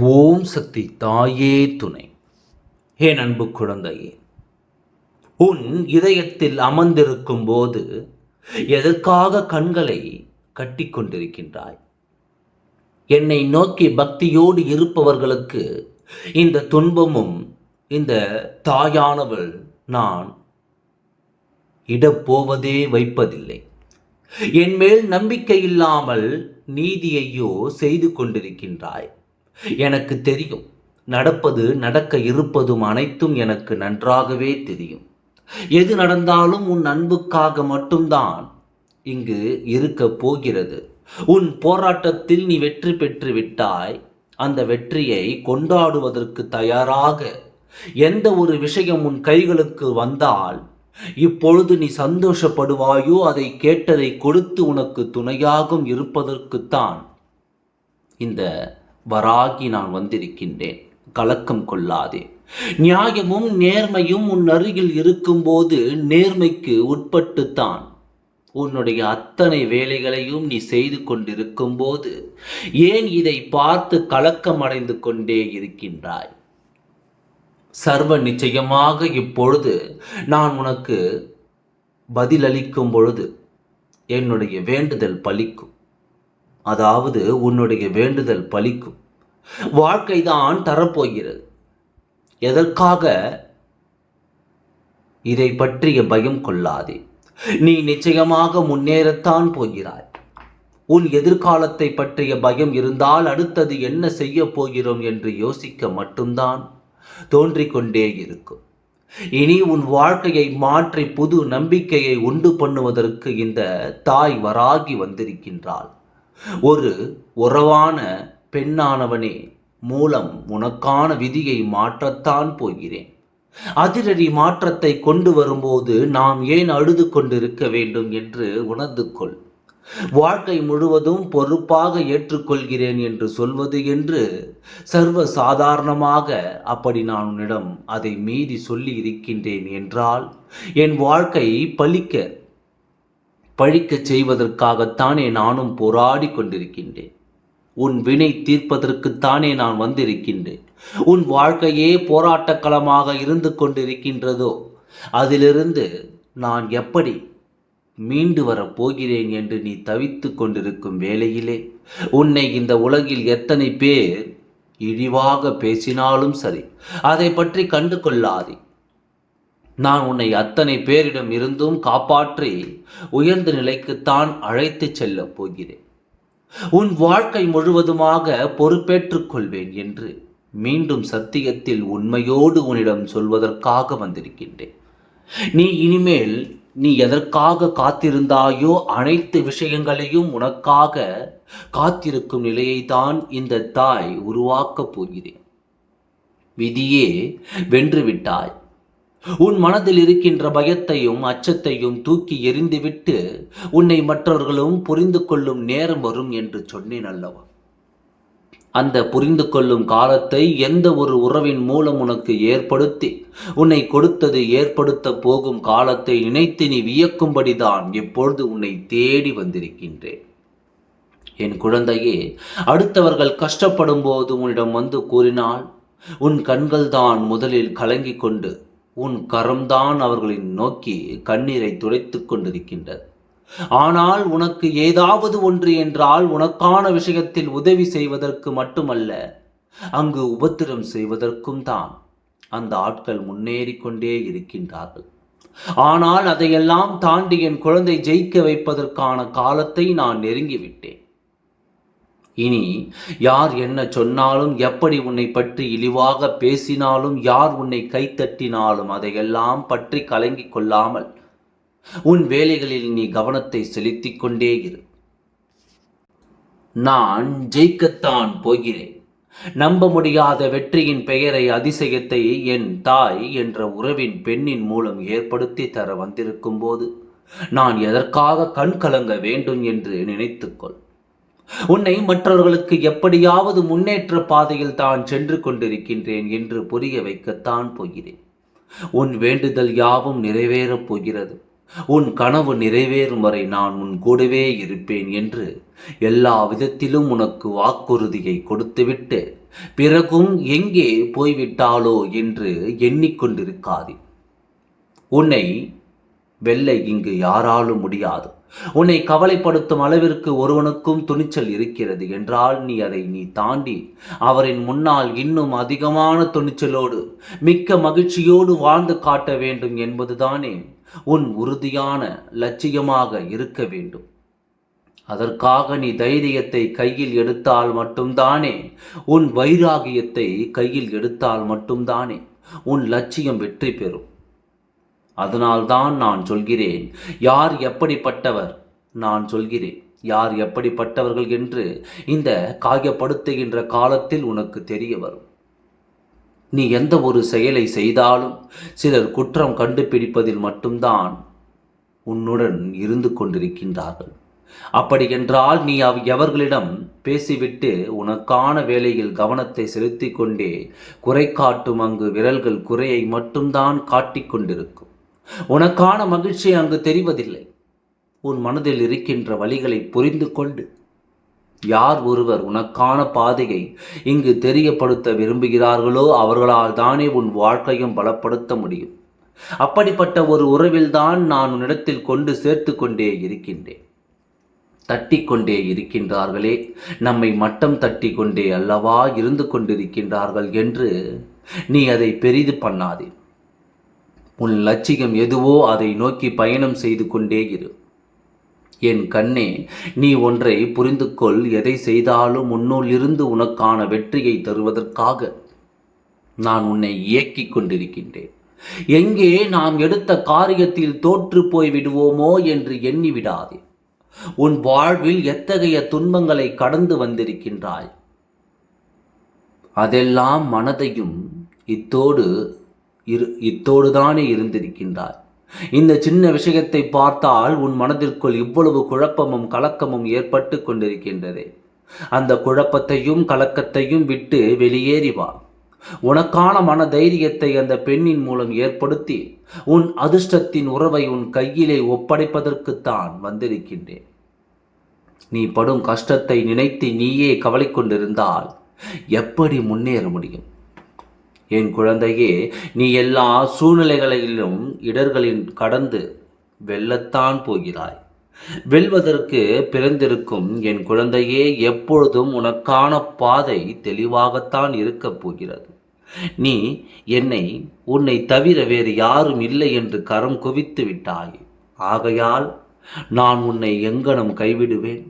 ஓம் சக்தி தாயே துணை. ஏன் அன்பு குழந்தையே உன் இதயத்தில் அமர்ந்திருக்கும் போது எதற்காக கண்களை கட்டி கொண்டிருக்கின்றாய்? என்னை நோக்கி பக்தியோடு இருப்பவர்களுக்கு இந்த துன்பமும் இந்த தாயானவள் நான் இடப்போவதே வைப்பதில்லை. என் மேல் நம்பிக்கை இல்லாமல் நீதியையோ செய்து கொண்டிருக்கின்றாய். எனக்கு தெரியும். நடப்பது நடக்க இருப்பதும் அனைத்தும் எனக்கு நன்றாகவே தெரியும். எது நடந்தாலும் உன் அன்புக்காக மட்டும்தான் இங்கு இருக்க போகிறது. உன் போராட்டத்தில் நீ வெற்றி பெற்று விட்டாய். அந்த வெற்றியை கொண்டாடுவதற்கு தயாராக. எந்த ஒரு விஷயம் உன் கைகளுக்கு வந்தால் இப்பொழுது நீ சந்தோஷப்படுவாயோ அதை கேட்டதை கொடுத்து உனக்கு துணையாகும் இருப்பதற்குத்தான் இந்த வராகி நான் வந்திருக்கின்றேன். கலக்கம் கொள்ளாதே. நியாயமும் நேர்மையும் உன் அருகில் இருக்கும்போது நேர்மைக்கு உட்பட்டுத்தான். உன்னுடைய அத்தனை வேலைகளையும் நீ செய்து கொண்டிருக்கும் போது ஏன் இதை பார்த்து கலக்கம் அடைந்து கொண்டே இருக்கின்றாய்? சர்வ நிச்சயமாக இப்பொழுது நான் உனக்கு பதிலளிக்கும் பொழுது என்னுடைய வேண்டுதல் பலிக்கும். அதாவது உன்னுடைய வேண்டுதல் பலிக்கும். வாழ்க்கை தான் தரப்போகிறது. எதற்காக? இதை பற்றிய பயம் கொள்ளாதே. நீ நிச்சயமாக முன்னேறத்தான் போகிறாய். உன் எதிர்காலத்தை பற்றிய பயம் இருந்தால் அடுத்தது என்ன செய்ய போகிறோம் என்று யோசிக்க மட்டும்தான் தோன்றிக்கொண்டே இருக்கும். இனி உன் வாழ்க்கையை மாற்றி புது நம்பிக்கையை உண்டு பண்ணுவதற்கு இந்த தாய் வராகி வந்திருக்கின்றாள். ஒரு உறவான பெண்ணானவனே மூலம் உனக்கான விதியை மாற்றத்தான் போகிறேன். அதிரடி மாற்றத்தை கொண்டு வரும்போது நாம் ஏன் அழுது கொண்டிருக்க வேண்டும் என்று உணர்ந்து கொள். வாழ்க்கை முழுவதும் பொறுப்பாக ஏற்றுக்கொள்கிறேன் என்று சொல்வது என்று சர்வ சாதாரணமாக அப்படி நான் உன்னிடம் அதை மீறி சொல்லி இருக்கின்றேன் என்றால் என் வாழ்க்கை பழிக்க பழிக்கச் செய்வதற்காகத்தானே நானும் போராடி கொண்டிருக்கின்றேன். உன் வினை தீர்ப்பதற்குத்தானே நான் வந்திருக்கின்றேன். உன் வாழ்க்கையே போராட்டக்களமாக இருந்து கொண்டிருக்கின்றதோ? அதிலிருந்து நான் எப்படி மீண்டு வரப் போகிறேன் என்று நீ தவித்து கொண்டிருக்கும் வேளையிலே? உன்னை இந்த உலகில் எத்தனை பேர் இழிவாக பேசினாலும் சரி அதை பற்றி கண்டு கொள்ளாதே. நான் உன்னை அத்தனை பேரிடம் இருந்தும் காப்பாற்றி உயர்ந்த நிலைக்குத்தான் அழைத்துச் செல்லப் போகிறேன். உன் வாழ்க்கை முழுவதுமாக பொறுப்பேற்றுக் கொள்வேன் என்று மீண்டும் சத்தியத்தில் உண்மையோடு உன்னிடம் சொல்வதற்காக வந்திருக்கின்றேன். நீ இனிமேல் நீ எதற்காக காத்திருந்தாயோ அனைத்து விஷயங்களையும் உனக்காக காத்திருக்கும் நிலையை தான் இந்த தாய் உருவாக்கப் போகிறேன். விதியே வென்றுவிட்டாய் உன் மனதில் இருக்கின்ற பயத்தையும் அச்சத்தையும் தூக்கி எறிந்துவிட்டு உன்னை மற்றவர்களும் புரிந்து கொள்ளும் நேரம் வரும் என்று சொன்னேன் அல்லவா? அந்த புரிந்து கொள்ளும் காலத்தை எந்த ஒரு உறவின் மூலம் உனக்கு ஏற்படுத்தி உன்னை கொடுத்தது ஏற்படுத்த போகும் காலத்தை நினைத்து நீ வியக்கும்படிதான் எப்பொழுது உன்னை தேடி வந்திருக்கின்றேன். என் குழந்தையே அடுத்தவர்கள் கஷ்டப்படும் போது உன்னிடம் வந்து கூறினால் உன் கண்கள் தான் முதலில் கலங்கிக் கொண்டு உன் கரம்தான் அவர்களின் நோக்கி கண்ணீரை துடைத்து கொண்டிருக்கின்றது. ஆனால் உனக்கு ஏதாவது ஒன்று என்றால் உனக்கான விஷயத்தில் உதவி செய்வதற்கு மட்டுமல்ல அங்கு உபத்திரம் செய்வதற்கும் தான். அந்த ஆட்கள் முன்னேறி கொண்டே இருக்கின்றார்கள். ஆனால் அதையெல்லாம் தாண்டி என் குழந்தை ஜெயிக்க வைப்பதற்கான காலத்தை நான் நெருங்கிவிட்டேன். இனி யார் என்ன சொன்னாலும் எப்படி உன்னை பற்றி இழிவாக பேசினாலும் யார் உன்னை கைத்தட்டினாலும் அதையெல்லாம் பற்றி கலங்கிக் கொள்ளாமல் உன் வேலைகளில் நீ கவனத்தை செலுத்திக் கொண்டே இரு. நான் ஜெயிக்கத்தான் போகிறேன். நம்ப முடியாத வெற்றியின் பெயரை அதிசயத்தை என் தாய் என்ற உறவின் பெண்ணின் மூலம் ஏற்படுத்தி தர வந்திருக்கும் போது நான் எதற்காக கண் கலங்க வேண்டும் என்று நினைத்துக்கொள். உன்னை மற்றவர்களுக்கு எப்படியாவது முன்னேற்ற பாதையில் தான் சென்று கொண்டிருக்கின்றேன் என்று புரிய வைக்கத்தான் போகிறேன். உன் வேண்டுதல் யாவும் நிறைவேறப் போகிறது. உன் கனவு நிறைவேறும் வரை நான் உன் கூடவே இருப்பேன் என்று எல்லா விதத்திலும் உனக்கு வாக்குறுதியை கொடுத்துவிட்டு பிறகும் எங்கே போய்விட்டாளோ என்று எண்ணிக்கொண்டிருக்காதே. உன்னை வெல்ல இங்கு யாராலும் முடியாது. உன்னை கவலைப்படுத்தும் அளவிற்கு ஒருவனுக்கும் துணிச்சல் இருக்கிறது என்றால் நீ அதை நீ தாண்டி அவரின் முன்னால் இன்னும் அதிகமான துணிச்சலோடு மிக்க மகிழ்ச்சியோடு வாழ்ந்து காட்ட வேண்டும் என்பதுதானே உன் உறுதியான லட்சியமாக இருக்க வேண்டும். அதற்காக நீ தைரியத்தை கையில் எடுத்தால் மட்டும்தானே உன் வைராகியத்தை கையில் எடுத்தால் மட்டும்தானே உன் லட்சியம் வெற்றி பெறும். அதனால்தான் நான் சொல்கிறேன் யார் எப்படிப்பட்டவர்? நான் சொல்கிறேன் யார் எப்படிப்பட்டவர்கள் என்று இந்த காயப்படுத்துகின்ற காலத்தில் உனக்கு தெரிய வரும். நீ எந்த ஒரு செயலை செய்தாலும் சிலர் குற்றம் கண்டுபிடிப்பதில் மட்டும்தான் உன்னுடன் இருந்து கொண்டிருக்கின்றார்கள். அப்படியென்றால் நீ அவ் எவர்களிடம் பேசிவிட்டு உனக்கான வேலையில் கவனத்தை செலுத்தி கொண்டே குறை காட்டும் அங்கு விரல்கள் குறையை மட்டும்தான் காட்டிக் கொண்டிருக்கும். உனக்கான மகிழ்ச்சி அங்கு தெரிவதில்லை. உன் மனதில் இருக்கின்ற வழிகளை புரிந்து கொண்டு யார் ஒருவர் உனக்கான பாதையை இங்கு தெரியப்படுத்த விரும்புகிறார்களோ அவர்களால் தானே உன் வாழ்க்கையும் பலப்படுத்த முடியும். அப்படிப்பட்ட ஒரு உறவில்தான் நான் உன்னிடத்தில் கொண்டு சேர்த்து கொண்டே இருக்கின்றேன். தட்டி கொண்டே இருக்கின்றார்களே நம்மை மட்டம் தட்டி கொண்டே அல்லவா இருந்து கொண்டிருக்கின்றார்கள் என்று நீ அதை பெரிது பண்ணாதே. உன் லட்சியம் எதுவோ அதை நோக்கி பயணம் செய்து கொண்டே இரு. என் கண்ணே நீ ஒன்றை புரிந்து கொள் எதை செய்தாலும் உன்னுள்ளிருந்து உனக்கான வெற்றியை தருவதற்காக நான் உன்னை இயக்கிக் கொண்டிருக்கின்றேன். எங்கே நாம் எடுத்த காரியத்தில் தோற்று போய் விடுவோமோ என்று எண்ணி விடாதே. உன் வாழ்வில் எத்தகைய துன்பங்களை கடந்து வந்திருக்கின்றாய்? அதெல்லாம் மனதையும் இத்தோடு இரு இத்தோடுதானே இருந்திருக்கின்றாய் இந்த சின்ன விஷயத்தை பார்த்தால் உன் மனதிற்குள் இவ்வளவு குழப்பமும் கலக்கமும் ஏற்பட்டு கொண்டிருக்கின்றது. அந்த குழப்பத்தையும் கலக்கத்தையும் விட்டு வெளியேறி வா. உனக்கான மன தைரியத்தை அந்த பெண்ணின் மூலம் ஏற்படுத்தி உன் அதிர்ஷ்டத்தின் உறவை உன் கையிலே ஒப்படைப்பதற்குத்தான் வந்திருக்கின்றேன். நீ படும் கஷ்டத்தை நினைத்து நீயே கவலை கொண்டிருந்தால் எப்படி முன்னேற முடியும்? என் குழந்தையே நீ எல்லா சூழ்நிலைகளிலும் இடர்களின் கடந்து வெல்லத்தான் போகிறாய். வெல்வதற்கு பிறந்திருக்கும் என் குழந்தையே எப்பொழுதும் உனக்கான பாதை தெளிவாகத்தான் இருக்கப் போகிறது. நீ என்னை உன்னை தவிர வேறு யாரும் இல்லை என்று கரம் குவித்து விட்டாய். ஆகையால் நான் உன்னை எங்கனம் கைவிடுவேன்.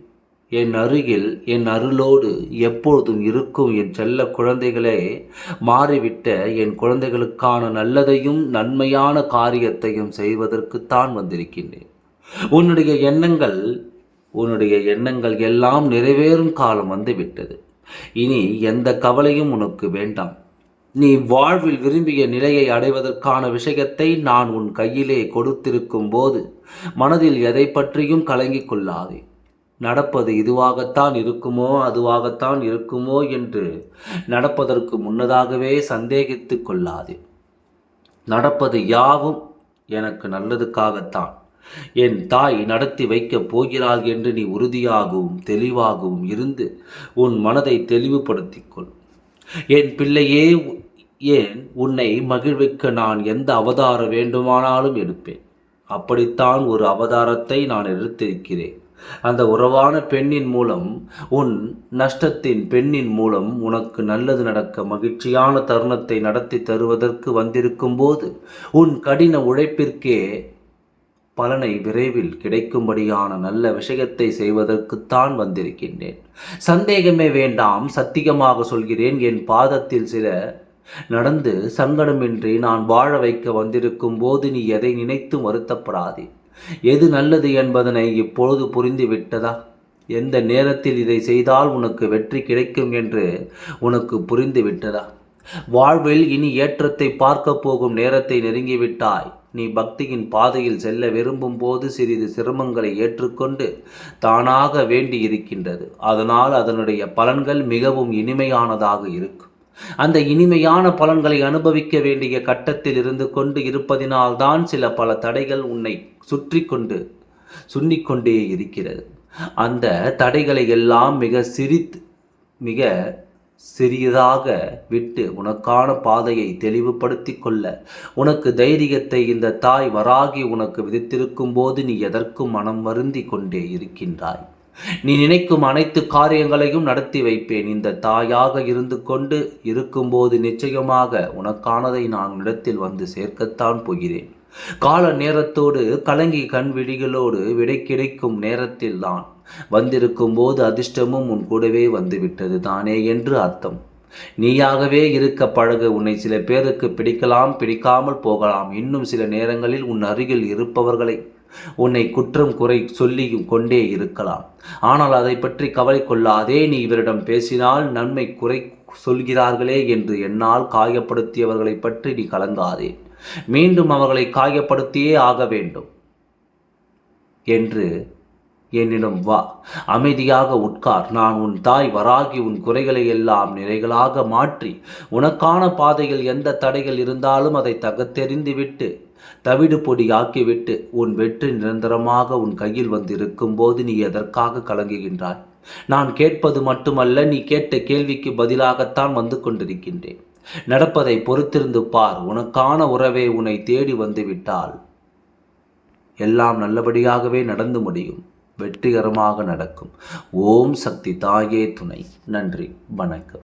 என் அருகில் என் அருளோடு எப்பொழுதும் இருக்கும் என் செல்ல குழந்தைகளே மாறிவிட்ட என் குழந்தைகளுக்கான நல்லதையும் நன்மையான காரியத்தையும் செய்வதற்குத்தான் வந்திருக்கின்றேன். உன்னுடைய எண்ணங்கள் உன்னுடைய எண்ணங்கள் எல்லாம் நிறைவேறும் காலம் வந்துவிட்டது. இனி எந்த கவலையும் உனக்கு வேண்டாம். நீ வாழ்வில் விரும்பிய நிலையை அடைவதற்கான விஷயத்தை நான் உன் கையிலே கொடுத்திருக்கும் போது மனதில் எதை பற்றியும் கலங்கிக் கொள்ளாதே. நடப்பது இதுவாகத்தான் இருக்குமோ அதுவாகத்தான் இருக்குமோ என்று நடப்பதற்கு முன்னதாகவே சந்தேகித்து கொள்ளாது. நடப்பது யாவும் எனக்கு நல்லதுக்காகத்தான். என் தாய் நடத்தி வைக்கப் போகிறாள் என்று நீ உறுதியாகவும் தெளிவாகவும் இருந்து உன் மனதை தெளிவுபடுத்திக் கொள். என் பிள்ளையே ஏன் உன்னை மகிழ்விக்க நான் எந்த அவதாரம் வேண்டுமானாலும் எடுப்பேன். அப்படித்தான் ஒரு அவதாரத்தை நான் எடுத்திருக்கிறேன். அந்த உறவான பெண்ணின் மூலம் உன் நஷ்டத்தின் பெண்ணின் மூலம் உனக்கு நல்லது நடக்க மகிழ்ச்சியான தருணத்தை நடத்தி தருவதற்கு வந்திருக்கும் போது உன் கடின உழைப்பிற்கே பலனை விரைவில் கிடைக்கும்படியான நல்ல விஷயத்தை செய்வதற்குத்தான் வந்திருக்கின்றேன். சந்தேகமே வேண்டாம் சத்தியமாக சொல்கிறேன். என் பாதத்தில் சில நடந்து சங்கடமின்றி நான் வாழ வைக்க வந்திருக்கும் போது நீ எதை நினைத்து வருத்தப்படாதே. எது நல்லது என்பதனை இப்பொழுது புரிந்து விட்டதா? எந்த நேரத்தில் இதை செய்தால் உனக்கு வெற்றி கிடைக்கும் என்று உனக்கு புரிந்து விட்டதா? வாழ்வில் இனி ஏற்றத்தை பார்க்க போகும் நேரத்தை நெருங்கிவிட்டாய். நீ பக்தியின் பாதையில் செல்ல விரும்பும் போது சிறிது சிரமங்களை ஏற்றுக்கொண்டு தானாக வேண்டி இருக்கின்றது அதனால் அதனுடைய பலன்கள் மிகவும் இனிமையானதாக இருக்கும். அந்த இனிமையான பலன்களை அனுபவிக்க வேண்டிய கட்டத்தில் இருந்து கொண்டு இருப்பதினால்தான் சில பல தடைகள் உன்னை சுற்றி கொண்டு சுன்னிக்கொண்டே இருக்கிறது. அந்த தடைகளை எல்லாம் மிக சிரித்து மிக சிறியதாக விட்டு உனக்கான பாதையை தெளிவுபடுத்தி கொள்ள. உனக்கு தைரியத்தை இந்த தாய் வராகி உனக்கு விதித்திருக்கும் போது நீ எதற்கும் மனம் வருந்தி கொண்டே இருக்கின்றாய்? நீ நினைக்கும் அனைத்து காரியங்களையும் நடத்தி வைப்பேன். இந்த தாயாக இருந்து கொண்டு இருக்கும்போது நிச்சயமாக உனக்கானதை நான் இடத்தில் வந்து சேர்க்கத்தான் போகிறேன். கால நேரத்தோடு கலங்கி கண் விழிகளோடு விடை கிடைக்கும் நேரத்தில் தான் வந்திருக்கும் போது அதிர்ஷ்டமும் உன் கூடவே வந்துவிட்டது தானே என்று அர்த்தம். நீயாகவே இருக்க பழகு உன்னை சில பேருக்கு பிடிக்கலாம் பிடிக்காமல் போகலாம். இன்னும் சில நேரங்களில் உன் அருகில் இருப்பவர்களை உன்னை குற்றம் குறை சொல்லியும் கொண்டே இருக்கலாம். ஆனால் அதை பற்றி கவலை கொள்ளாதே நீ இவரிடம் பேசினால் நன்மை குறை சொல்கிறார்களே என்று என்னால் காயப்படுத்தியவர்களை பற்றி நீ கலங்காதே. மீண்டும் அவர்களை காயப்படுத்தியே ஆக வேண்டும் என்று என்னிடம் வா. அமைதியாக உட்கார். நான் உன் தாய் வராகி உன் குறைகளை எல்லாம் நிறைகளாக மாற்றி உனக்கான பாதையில் எந்த தடைகள் இருந்தாலும் அதை தகத்தெறிந்து விட்டு தவிடு பொடியாக்கிவிட்டு உன் வெற்றி நிரந்தரமாக உன் கையில் வந்திருக்கும் போது நீ எதற்காக கலங்குகின்றாய்? நான் கேட்பது மட்டுமல்ல நீ கேட்ட கேள்விக்கு பதிலாகத்தான் வந்து கொண்டிருக்கின்றேன். நடப்பதை பொறுத்திருந்து பார் உனக்கான உறவே உன்னை தேடி வந்துவிட்டால் எல்லாம் நல்லபடியாகவே நடந்து முடியும். வெற்றிகரமாக நடக்கும். ஓம் சக்தி தாயே துணை. நன்றி வணக்கம்.